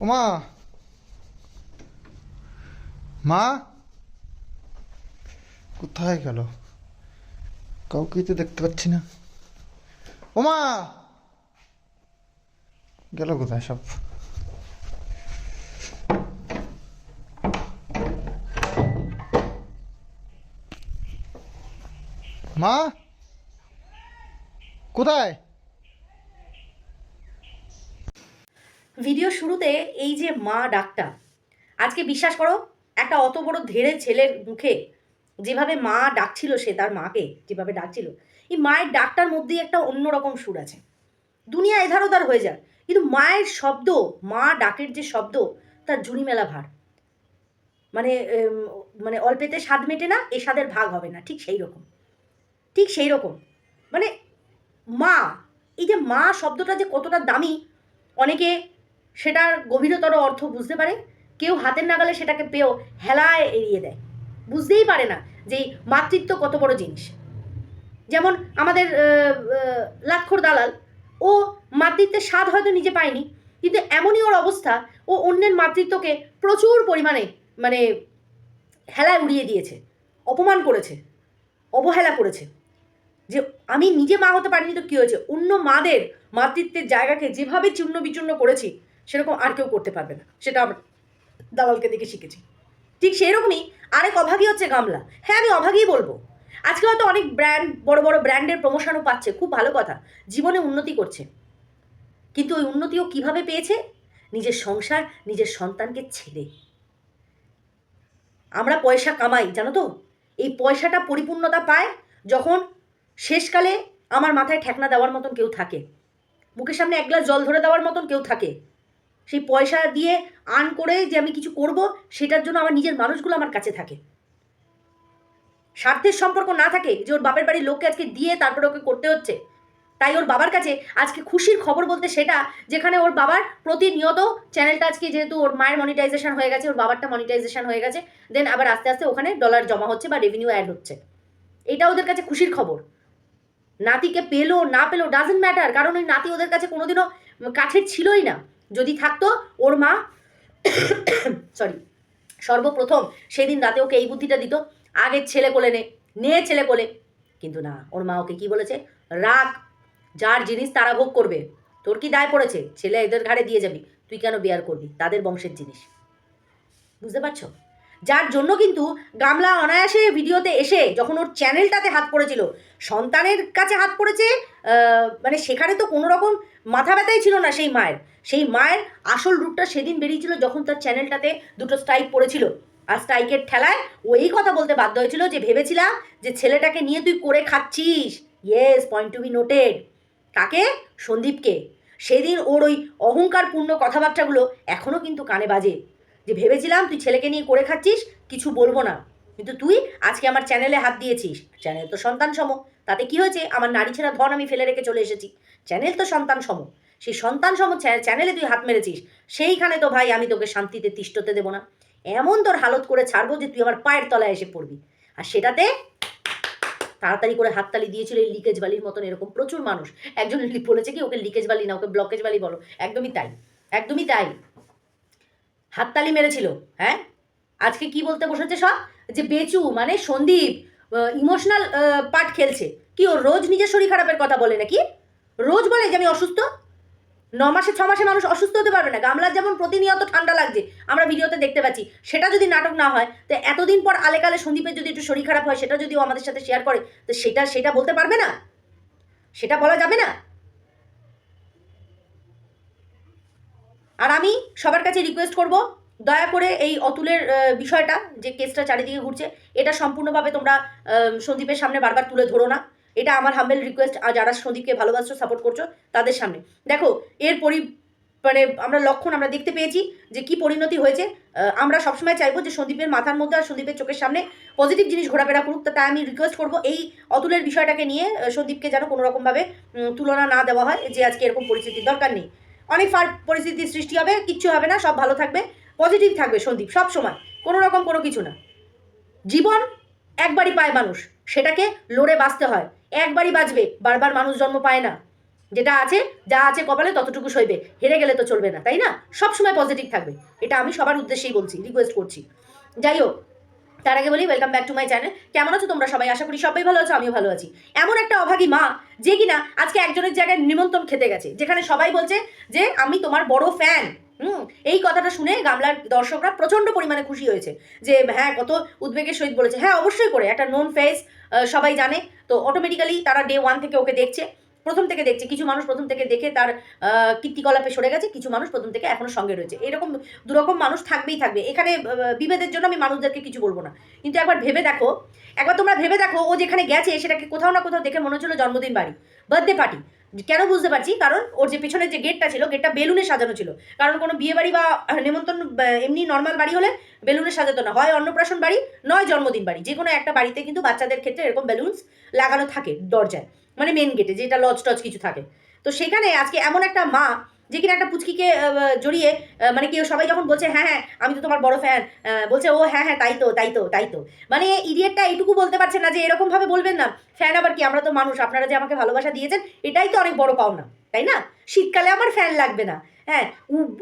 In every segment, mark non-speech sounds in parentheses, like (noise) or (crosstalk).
ওমা মা? কোথায় গেল? কাউকেই তো দেখতে পাচ্ছি না। ওমা গেল কোথায় সব? মা? কোথায়? ভিডিও শুরুতে এই যে মা ডাকটা, আজকে বিশ্বাস করো, একটা অত বড় ধেড়ে ছেলের মুখে যেভাবে মা ডাকছিল সে তার মাকে, যেভাবে ডাকছিল, এই মায়ের ডাকটার মধ্যেই একটা অন্যরকম সুর আছে। দুনিয়া এধার ওধার হয়ে যায় কিন্তু মায়ের শব্দ, মা ডাকের যে শব্দ, তার জুড়ি মেলা ভার। মানে মানে অল্পেতে স্বাদ মেটে না, এ স্বাদের ভাগ হবে না, ঠিক সেই রকম। ঠিক সেই রকম। মানে মা, এই যে মা শব্দটা যে কতটা দামি, অনেকে সেটার গভীরতর অর্থ বুঝতে পারে। কেউ হাতের নাগালে সেটাকে পেয়েও হেলায় এড়িয়ে দেয়। বুঝতেই পারে না যে মাতৃত্ব কত বড় জিনিস। যেমন আমাদের লাক্ষর দালাল, ও মাতৃত্বের স্বাদ হয়তো নিজে পায়নি, কিন্তু এমনই ওর অবস্থা, ও অন্যের মাতৃত্বকে প্রচুর পরিমাণে মানে হেলায় উড়িয়ে দিয়েছে, অপমান করেছে, অবহেলা করেছে। যে আমি নিজে মা হতে পারিনি তো কী হয়েছে? অন্য মাদের মাতৃত্বের জায়গাকে যেভাবে চূর্ণ বিচূর্ণ করেছি সেরকম আর কেউ করতে পারবে না। সেটা আমরা দালালকে দেখে শিখেছি। ঠিক সেই রকমই আরেক অভাগী হচ্ছে গামলা। হ্যাঁ আমি অভাগী বলব। আজকে হয়তো অনেক ব্র্যান্ড বড় বড় ব্র্যান্ডের প্রমোশনও পাচ্ছে, খুব ভালো কথা। জীবনে উন্নতি করছে। কিন্তু ওই উন্নতিও কীভাবে পেয়েছে? নিজের সংসার, নিজের সন্তানকে ছেড়ে। আমরা পয়সা কামাই, জানো তো? এই পয়সাটা পরিপূর্ণতা পায় যখন শেষকালে আমার মাথায় ঠেকনা দেওয়ার মতন কেউ থাকে। মুখের সামনে এক গ্লাস জল ধরে দেওয়ার মতন কেউ থাকে। সেই পয়সা দিয়ে আর্ন করে যে আমি কিছু করব, সেটার জন্য আমার নিজের মানুষগুলো আমার কাছে থাকে। স্বার্থের সম্পর্ক না থাকে যে ওর বাপের বাড়ির লোককে আজকে দিয়ে তারপরে ওকে করতে হচ্ছে। তাই ওর বাবার কাছে আজকে খুশির খবর বলতে সেটা, যেখানে ওর বাবার প্রতিনিয়ত চ্যানেলটা আজকে যেহেতু ওর মায়ের মনিটাইজেশন হয়ে গেছে, ওর বাবারটা মনিটাইজেশন হয়ে গেছে দেন আবার আস্তে আস্তে ওখানে ডলার জমা হচ্ছে বা রেভিনিউ অ্যাড হচ্ছে। এটা ওদের কাছে খুশির খবর। নাতিকে পেল, না পেল ডাজেন্ট ম্যাটার কারণ ওই নাতি ওদের কাছে কোনোদিনও কাছের ছিলই না। যদি থাকতো, ওর মা (coughs) সরি সর্বপ্রথম সেদিন রাতে ওকে এই বুদ্ধিটা দিত, আগের ছেলে কোলে নে নে ছেলে কোলে। কিন্তু না, ওর মা ওকে কি বলেছে? রাখ যার জিনিস তারা ভোগ করবে। তোর কি দায় পড়েছে? ছেলে এদের ঘাড়ে দিয়ে যাবি। তুই কেন বিয়ার করবি? তাদের বংশের জিনিস। বুঝতে পারছ? যার জন্য কিন্তু গামলা অনায়াসে ভিডিওতে এসে যখন ওর চ্যানেলটাতে হাত পড়েছিল, সন্তানের কাছে হাত পড়েছে মানে সেখানে তো কোনো রকম মাথা ব্যথাই ছিল না সেই মায়ের। সেই মায়ের আসল রূপটা সেদিন বেরিয়েছিল যখন তার চ্যানেলটাতে দুটো স্ট্রাইক পড়েছিল। আর স্ট্রাইকের ঠেলায় ও এই কথা বলতে বাধ্য হয়েছিল যে, ভেবেছিলাম যে ছেলেটাকে নিয়ে তুই করে খাচ্ছিস। Yes point to be noted কাকে? সন্দীপকে। সেদিন ওর ওই অহংকারপূর্ণ কথাবার্তাগুলো এখনও কিন্তু কানে বাজে। যে ভেবেছিলাম তুই ছেলেকে নিয়ে করে খাচ্ছিস, কিছু বলব না। কিন্তু তুই আজকে আমার চ্যানেলে হাত দিয়েছিস। চ্যানেল তো সন্তান সম তাতে কি হয়েছে? আমার নারী ছেঁড়া ধন আমি ফেলে রেখে চলে এসেছি। চ্যানেল তো সন্তান সম সেই সন্তান সম চ্যানেলে তুই হাত মেরেছিস, সেইখানে তো ভাই আমি তোকে শান্তিতে, তিষ্ঠতে দেবো না। এমন তোর হালত করে ছাড়বো যে তুই আমার পায়ের তলায় এসে পড়বি। আর সেটাতে তাড়াতাড়ি করে হাততালি দিয়েছিল এই লিকেজ বালির মতন এরকম প্রচুর মানুষ। একজন বলেছে কি, ওকে লিকেজ বালি না, ওকে ব্লকেজ বালি বলো। একদমই তাই একদমই তাই। হাততালি মেরেছিল হ্যাঁ? আজকে কি বলতে বসেছে সব? যে বেচু মানে সন্দীপ ইমোশনাল পার্ট খেলছে। কি ও রোজ নিজের শরীর খারাপের কথা বলে নাকি? রোজ বলে যে আমি অসুস্থ? ন মাসে, ছ মাসে মানুষ অসুস্থ হতে পারবে না। গামলার যেমন প্রতিনিয়ত ঠান্ডা লাগছে, আমরা ভিডিওতে দেখতে পাচ্ছি। সেটা যদি নাটক না হয়, তো এতদিন পর আলেকালে সন্দীপের যদি একটু শরীর খারাপ হয়, সেটা যদি ও আমাদের সাথে শেয়ার করে, তো সেটা সেটা বলতে পারবে না? সেটা বলা যাবে না? আর আমি সবার কাছে রিকোয়েস্ট করব দয়া করে এই অতুলের বিষয়টা যে কেসটা চারিদিকে ঘুরছে, এটা সম্পূর্ণভাবে তোমরা সন্দীপের সামনে বারবার তুলে ধরো না। এটা আমার হাম্বেল রিকোয়েস্ট আর যারা সন্দীপকে ভালোবাসছো সাপোর্ট করছ, তাদের সামনে। দেখো, এর পরি মানে আমরা লক্ষণ আমরা দেখতে পেয়েছি যে কি পরিণতি হয়েছে। আমরা সবসময় চাইব যে সন্দীপের মাথার মধ্যে আর সন্দীপের চোখের সামনে পজিটিভ জিনিস ঘোরাফেরা করুক। তাই আমি রিকোয়েস্ট করব, এই অতুলের বিষয়টাকে নিয়ে সন্দীপকে যেন কোনো রকমভাবে তুলনা না দেওয়া হয় যে আজকে এরকম পরিস্থিতির দরকার নেই। অনেক ফার, পরিস্থিতির সৃষ্টি হবে, কিচ্ছু হবে না, সব ভালো থাকবে। পজিটিভ থাকবে সন্দীপ, সব সময়, কোনো রকম কোনো কিছু না। জীবন, একবারই পায় মানুষ, সেটাকে লড়ে বাঁচতে হয়। একবারই বাঁচবে, বারবার মানুষ জন্ম পায় না। যেটা আছে, যা আছে কপালে ততটুকু সইবে, হেরে গেলে তো চলবে না, তাই না? সবসময় পজিটিভ থাকবে, এটা আমি সবার উদ্দেশ্যেই বলছি রিকোয়েস্ট করছি। যাই হোক, তার আগে বলি welcome back to my channel কেমন আছো তোমরা সবাই? আশা করি সবাই ভালো আছো, আমিও ভালো আছি। এমন একটা অভাগী মা, যে কিনা আজকে একজনের জায়গায় নিমন্ত্রণ খেতে গেছে, যেখানে সবাই বলছে যে, আমি তোমার বড় ফ্যান হুম, এই কথাটা শুনে গামলার দর্শকরা প্রচণ্ড পরিমাণে খুশি হয়েছে যে হ্যাঁ কত উদ্বেগের সহিত বলেছে। হ্যাঁ অবশ্যই করে, একটা নোন ফেস সবাই জানে। তো অটোমেটিক্যালি তারা ডে ওয়ান থেকে ওকে দেখছে, প্রথম থেকে দেখছে। কিছু মানুষ প্রথম থেকে দেখে তার কীর্তিকলাপে সরে গেছে, কিছু মানুষ প্রথম থেকে এখনও সঙ্গে রয়েছে। এরকম দুরকম মানুষ থাকবেই থাকবে। এখানে বিভেদের জন্য আমি মানুষদেরকে কিছু বলব না। কিন্তু একবার ভেবে দেখো, একবার তোমরা ভেবে দেখো, ও যেখানে গেছে, সেটাকে কোথাও না কোথাও দেখে মনে হচ্ছিল জন্মদিন বাড়ি বার্থডে পার্টি কেন বুঝতে পারছি? কারণ ওর যে পেছনের যে গেটটা ছিল গেটটা বেলুনে সাজানো ছিল। কারণ কোনো বিয়ে বাড়ি বা নেমন্তন্ন এমনি নর্মাল বাড়ি হলে বেলুনে সাজাতো না। হয় অন্নপ্রাশন বাড়ি, নয় জন্মদিন বাড়ি। যে কোনো একটা বাড়িতে কিন্তু বাচ্চাদের ক্ষেত্রে এরকম বেলুনস লাগানো থাকে দরজায়। মানে মেন গেটে যেটা লজ টজ কিছু থাকে। তো সেখানে আজকে এমন একটা মা যে কিনা একটা পুচকিকে জড়িয়ে মানে কেউ সবাই যখন বলছে হ্যাঁ হ্যাঁ আমি তো তোমার বড় ফ্যান বলছে, ও হ্যাঁ হ্যাঁ তাই তো তাই তো তাই তো। মানে ইডিয়েটটা এইটুকু বলতে পারছে না যে এরকমভাবে বলবেন না। ফ্যান আবার কি? আমরা তো মানুষ, আপনারা যে আমাকে ভালোবাসা দিয়েছেন, এটাই তো অনেক বড় পাওনা, তাই না? শীতকালে আমার ফ্যান লাগবে না। হ্যাঁ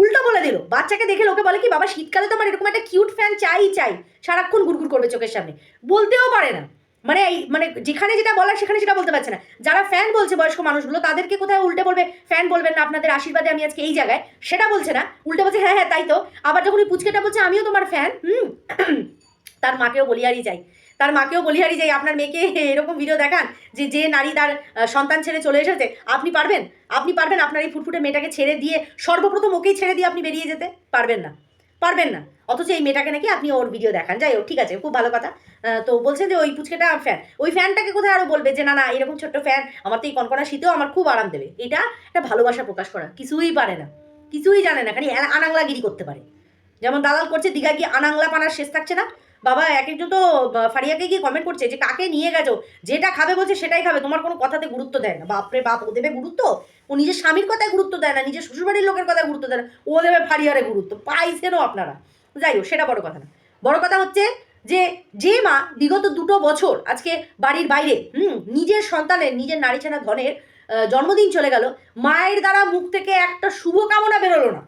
উল্টো বলে দিল, বাচ্চাকে দেখে লোকে বলে কি, বাবা, শীতকালে তো আমার এরকম একটা কিউট ফ্যান চাই চাই। সারাক্ষণ গুড়গুড় করবে চোখের সামনে। বলতেও পারে না। মানে এই মানে যেখানে যেটা বলার সেখানে সেটা বলতে পারছে না। যারা ফ্যান বলছে বয়স্ক মানুষগুলো, তাদেরকে কোথায় উল্টে বলবে? ফ্যান বলবেন না, আপনাদের আশীর্বাদে আমি আজকে এই জায়গায়। সেটা বলছে না, উল্টে বলছে হ্যাঁ হ্যাঁ তাই তো। আবার যখন ওই পুচকেটা বলছে, আমিও তোমার ফ্যান হুম, (clears throat) তার মাকেও বলিয়ারি যাই। তার মাকেও বলিহারি যাই, আপনার মেয়েকে (laughs) এরকম ভিডিও দেখান যে যে নারী তার সন্তান ছেড়ে চলে এসেছে। আপনি পারবেন? আপনি পারবেন আপনার এই ফুটফুটে মেয়েটাকে ছেড়ে দিয়ে, সর্বপ্রথম ওকেই ছেড়ে দিয়ে আপনি বেরিয়ে যেতে? পারবেন না। পারবেন না। অথচ এই মেয়েটাকে নাকি আপনি ওর ভিডিও দেখান। যাই হোক, ঠিক আছে, খুব ভালো কথা। তো বলছেন যে ওই পুচকেটা ফ্যান ওই ফ্যানটাকে কোথায় আরও বলবে যে, না না, এরকম ছোট্ট ফ্যান আমার তো এই কনকনা শীতেও আমার খুব আরাম দেবে। এটা একটা ভালোবাসা প্রকাশ করা। কিছুই পারে না। কিছুই জানে না, খালি আনাংলাগিরি করতে পারে। যেমন দালাল করছে দীঘা গিয়ে আনাংলা পানার শেষ থাকছে না। বাবা, এক একজন তো ফারিয়াকে গিয়ে কমেন্ট করছে যে, কাকে নিয়ে গেছো? যেটা খাবে বলছে সেটাই খাবে। তোমার কোনো কথাতে গুরুত্ব দেয় না। বাপরে বাপ, ও দেবে গুরুত্ব? ও নিজের স্বামীর কথায় গুরুত্ব দেয় না, নিজের শ্বশুরবাড়ির লোকের কথায় গুরুত্ব দেয় না। ও দেবে ফারিয়ারে গুরুত্ব। পাইছেনও আপনারা। যাই হোক, সেটা বড় কথা না। বড় কথা হচ্ছে যে যে মা বিগত দুটো বছর আজকে বাড়ির বাইরে, হুম, নিজের সন্তানের, নিজের নারী ছানা ধনের জন্মদিন চলে গেল, মায়ের দ্বারা মুখ থেকে একটা শুভকামনা বেরোলো না।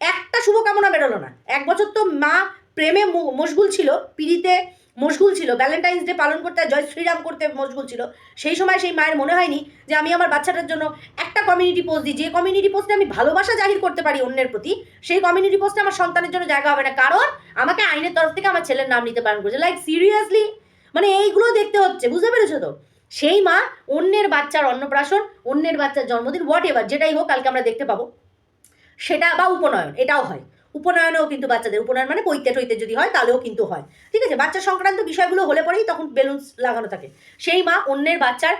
একটা শুভকামনা বেরোলো না। এক বছর তো মা প্রেমে মশগুল ছিল, পিড়িতে মশগুল ছিল ভ্যালেন্টাইন্স ডে পালন করতে, জয় শ্রীরাম করতে মশগুল ছিল। সেই সময় সেই মায়ের মনে হয়নি যে আমি আমার বাচ্চাটার জন্য একটা কমিউনিটি পোস্ট দিই। যে কমিউনিটি পোস্টে আমি ভালোবাসা জাহির করতে পারি অন্যের প্রতি, সেই কমিউনিটি পোস্টে আমার সন্তানের জন্য জায়গা হবে না। কারণ আমাকে আইনের তরফ থেকে আমার ছেলের নাম নিতে বারণ করেছে। লাইক সিরিয়াসলি মানে এইগুলো দেখতে হচ্ছে, বুঝতে পেরেছ তো? সেই মা অন্যের বাচ্চার অন্নপ্রাশন, অন্যের বাচ্চার জন্মদিন হোয়াট এভার যেটাই হোক কালকে আমরা দেখতে পাবো। সেটা বা উপনয়ন, এটাও হয়। উপনয়নেও কিন্তু বাচ্চাদের, উপনয়ন মানে পৈতে টইতে যদি হয় তাহলেও কিন্তু হয়। ঠিক আছে? বাচ্চা সংক্রান্ত বিষয়গুলো হলে পরেই তখন বেলুন লাগানো থাকে। সেই মা অন্যের বাচ্চার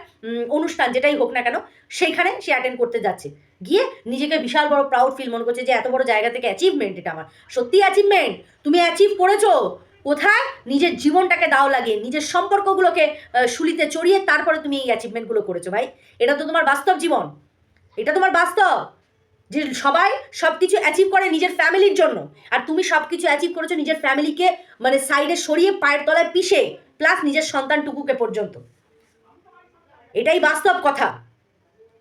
অনুষ্ঠান যেটাই হোক না কেন, সেইখানে সে অ্যাটেন্ড করতে যাচ্ছে। গিয়ে নিজেকে বিশাল বড় প্রাউড ফিল মনে করছে যে এত বড় জায়গা থেকে অ্যাচিভমেন্ট এটা আমার। সত্যি অ্যাচিভমেন্ট তুমি অ্যাচিভ করেছ? কোথায়? নিজের জীবনটাকে দাও লাগিয়ে, নিজের সম্পর্কগুলোকে শুলিতে চড়িয়ে তারপরে তুমি এই অ্যাচিভমেন্টগুলো করেছ ভাই। এটা তো তোমার বাস্তব জীবন। এটা তোমার বাস্তব। যে সবাই সব কিছু অ্যাচিভ করে নিজের ফ্যামিলির জন্য। আর তুমি সব কিছু অ্যাচিভ করেছ নিজের ফ্যামিলিকে মানে সাইডে সরিয়ে পায়ের তলায় পিষে প্লাস নিজের সন্তানটুকুকে পর্যন্ত। এটাই বাস্তব কথা।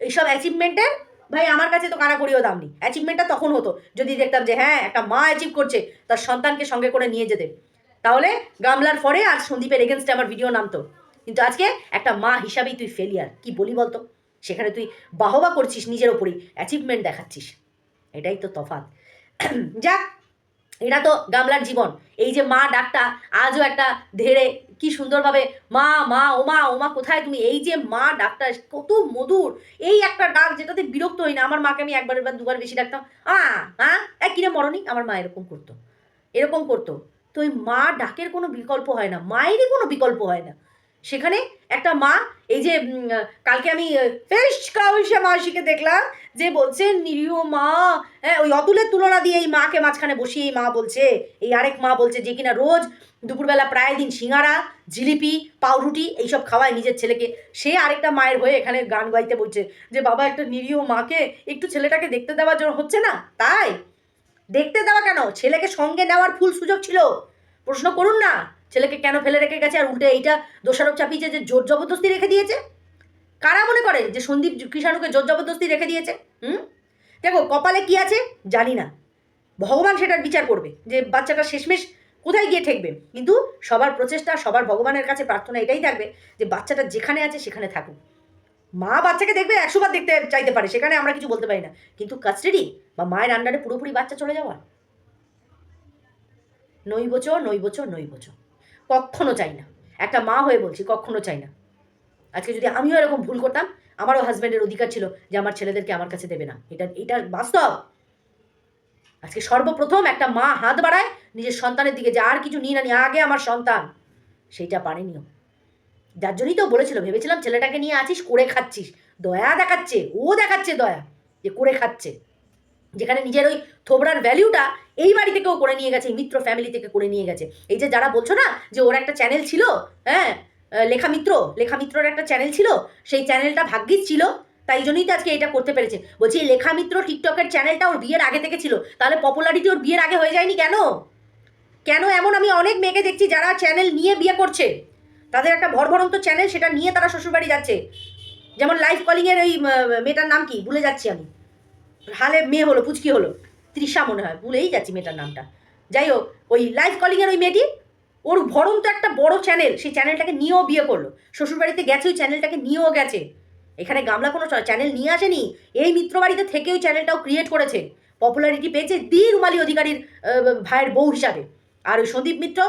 এইসব অ্যাচিভমেন্টের ভাই আমার কাছে তো কানাকড়িও দাম নেই। অ্যাচিভমেন্টটা তখন হতো, যদি দেখতাম যে হ্যাঁ একটা মা অ্যাচিভ করছে, তার সন্তানকে সঙ্গে করে নিয়ে যেতে। তাহলে গামলার পরে আর সন্দীপের এগেনস্টে আমার ভিডিও নামতো। কিন্তু আজকে একটা মা হিসাবেই তুই ফেলিয়ার কি বলি বলতো? সেখানে তুই বাহবা করছিস নিজের ওপরেই অ্যাচিভমেন্ট দেখাচ্ছিস। এটাই তো তফাৎ। যাক, এটা তো গামলার জীবন। এই যে মা ডাকটা, আজও একটা ধেড়ে, কি সুন্দরভাবে, মা মা ওমা ওমা কোথায় তুমি? এই যে মা ডাকটা, কত মধুর। এই একটা ডাক যেটাতে বিরক্ত হই না, আমার মাকে আমি একবার একবার, দুবার বেশি ডাকতাম, আ হ্যাঁ এক কিরে মরণি? আমার মা এরকম করতো। এরকম করতো। তো ওই মা ডাকের কোনো বিকল্প হয় না, মায়েরই কোনো বিকল্প হয় না। সেখানে একটা মা, এই যে কালকে আমি ফেস কাউসা মাসিকে দেখলাম যে বলছে, নিরীহ মা হ্যাঁ ওই অতুলের তুলনা দিয়ে এই মাকে মাঝখানে বসিয়ে এই মা বলছে, এই আরেক মা বলছে যে কিনা রোজ দুপুরবেলা প্রায় দিন সিঙ্গারা, জিলিপি, পাউরুটি এইসব খাওয়ায় নিজের ছেলেকে। সে আরেকটা মায়ের হয়ে এখানে গান গাইতে বলছে যে, বাবা, একটা নিরীহ মাকে একটু ছেলেটাকে দেখতে দেওয়ার জন্য হচ্ছে না? তাই? দেখতে দেওয়া কেন? ছেলেকে সঙ্গে নেওয়ার ফুল সুযোগ ছিল। প্রশ্ন করুন না। ছেলেকে কেন ফেলে রেখে গেছে আর উল্টে এইটা দোষারোপ চাপিয়েছে যে জোর জবরদস্তি রেখে দিয়েছে? কারা মনে করে যে সন্দীপ কৃষাণুকে জোর জবরদস্তি রেখে দিয়েছে? হুম? দেখো, কপালে কি আছে? জানি না। ভগবান সেটার বিচার করবে যে বাচ্চাটা শেষমেশ কোথায় গিয়ে ঠেকবে? কিন্তু সবার প্রচেষ্টা, সবার ভগবানের কাছে প্রার্থনা এটাই থাকবে যে বাচ্চাটা যেখানে আছে সেখানে থাকুক। মা বাচ্চাকে দেখবে একশো বার দেখতে চাইতে পারে, সেখানে আমরা কিছু বলতে পারি না। কিন্তু কাস্টাডি বা মায়ের আন্ডারে পুরোপুরি বাচ্চা চলে যাওয়া? নৈবচ নৈবচ নৈবচ। কখনো চাই না। একটা মা হয়ে বলছি, কখনো চাই না। আজকে যদি আমিও এরকম ভুল করতাম, আমারও হাজব্যান্ডের অধিকার ছিল যে আমার ছেলেদেরকে আমার কাছে দেবে না। এটা এটা বাস্তব। আজকে সর্বপ্রথম একটা মা হাত বাড়ায়, নিজের সন্তানের দিকে যে আর কিছু নিয়ে না নিয়ে আগে আমার সন্তান। সেইটা পারেনিও। যার জন্যই তো বলেছিল, ভেবেছিলাম ছেলেটাকে নিয়ে আছিস, করে খাচ্ছিস। দয়া দেখাচ্ছে, ও দেখাচ্ছে দয়া যে করে খাচ্ছে। যেখানে নিজের ওই থোবড়ার ভ্যালিউটা এই বাড়ি থেকেও করে নিয়ে গেছে মিত্র ফ্যামিলি থেকে করে নিয়ে গেছে। এই যে যারা বলছো না যে ওর একটা চ্যানেল ছিল হ্যাঁ লেখা মিত্র, লেখা মিত্রর একটা চ্যানেল ছিল, সেই চ্যানেলটা ভাগ্যিস ছিল, তাই জন্যই তো আজকে এটা করতে পেরেছে। বলছি, এই লেখা মিত্র টিকটকের চ্যানেলটা ওর বিয়ের আগে থেকে ছিল, তাহলে পপুলারিটি ওর বিয়ের আগে হয়ে যায়নি কেন? কেন এমন আমি অনেক মেয়েকে দেখছি যারা চ্যানেল নিয়ে বিয়ে করছে। তাদের একটা ভরভরন্ত চ্যানেল সেটা নিয়ে তারা শ্বশুরবাড়ি যাচ্ছে। যেমন লাইভ কলিংয়ের ওই মেয়েটার নাম কি? ভুলে যাচ্ছি আমি। হালে মেয়ে হলো, পুচকি হলো, তৃষা মনে হয়, ভুলেই যাচ্ছি মেয়েটার নামটা। যাই হোক, ওই লাইভ কলিংয়ের ওই মেয়েটি, ওর ভরণ তো একটা বড় চ্যানেল সেই চ্যানেলটাকে নিয়েও বিয়ে করল। শ্বশুরবাড়িতে গেছে, ওই চ্যানেলটাকে নিয়েও গেছে। এখানে গামলা কোনো চ্যানেল নিয়ে আসেনি, এই মিত্রবাড়িতে থেকে ওই চ্যানেলটাও ক্রিয়েট করেছে। পপুলারিটি পেয়েছে দি রুমালি অধিকারীর ভাইয়ের বউ হিসাবে। আর ওই সন্দীপ মিত্র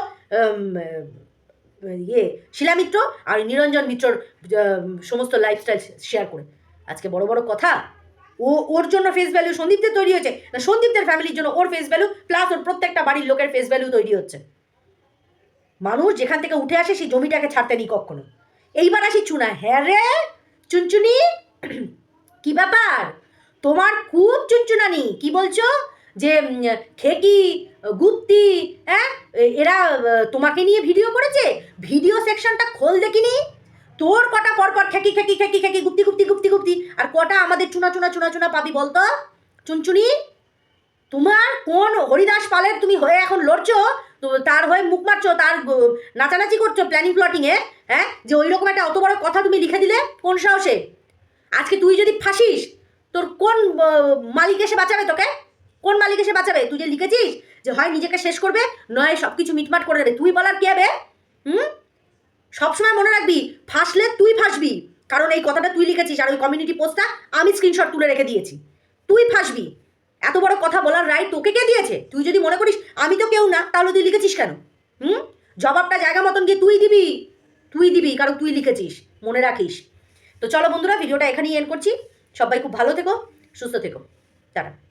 ইয়ে শিলা মিত্র আর নিরঞ্জন মিত্রর সমস্ত লাইফস্টাইল শেয়ার করে। আজকে বড় বড় কথা। ও, ওর জন্য ফেস ভ্যালু সন্দীপদের তৈরি হয়েছে। না, সন্দীপদের ফ্যামিলির জন্য ওর ফেস ভ্যালু প্লাস ওর প্রত্যেকটা বাড়ির লোকের ফেস ভ্যালু তৈরি হচ্ছে। মানুষ যেখান থেকে উঠে আসে, সেই জমিটাকে ছাড়তে নি কখনো। এইবার আসি চুনা হ্যাঁ রে, চুনচুনি, (clears throat) কি ব্যাপার? তোমার খুব চুনচুনানি, কি বলছো? যে খেকি, গুপ্তি হ্যাঁ? এরা তোমাকে নিয়ে ভিডিও করেছে? ভিডিও সেকশনটা খোল দেখিনি? তোর কটা পরপর খেকি খেকি খেকি খেকি গুপ্তি গুপ্তি গুপ্তি গুপ্তি। আর কটা আমাদের চুনা চুনা চুনা চুনা পাবি বলতো? চুনচুনি, তোমার কোন হরিদাস পালের তুমি হয়ে এখন লড়ছো? তো তার হয়ে মুখ মারছো, তার নাচানাচি করছ প্ল্যানিং প্লটিংয়ে হ্যাঁ? যে ওই রকম একটা অত বড় কথা তুমি লিখে দিলে কোন সাহসে? আজকে তুই যদি ফাঁসিস, তোর কোন মালিক এসে বাঁচাবে তোকে? কোন মালিক এসে বাঁচাবে? তুই যে লিখেছিস যে হয় নিজেকে শেষ করবে, নয় সব কিছু মিটমাট করে দেবে। তুই বলার কি হবে? হুম? সবসময় মনে রাখবি, ফাঁসলে তুই ফাঁসবি। কারণ এই কথাটা তুই লিখেছিস আর ওই কমিউনিটি পোস্টটা আমি স্ক্রিনশট তুলে রেখে দিয়েছি। তুই ফাঁসবি। এত বড় কথা বলার রাইট তোকে কে দিয়েছে? তুই যদি মনে করিস, আমি তো কেউ না, তাহলে তুই লিখেছিস কেন? হুম? জবাবটা জায়গা মতন গিয়ে তুই দিবি। তুই দিবি, কারণ তুই লিখেছিস। মনে রাখিস। তো চলো বন্ধুরা ভিডিওটা এখানেই এন্ড করছি। সবাই খুব ভালো থেকো, সুস্থ থেকো। টাটা।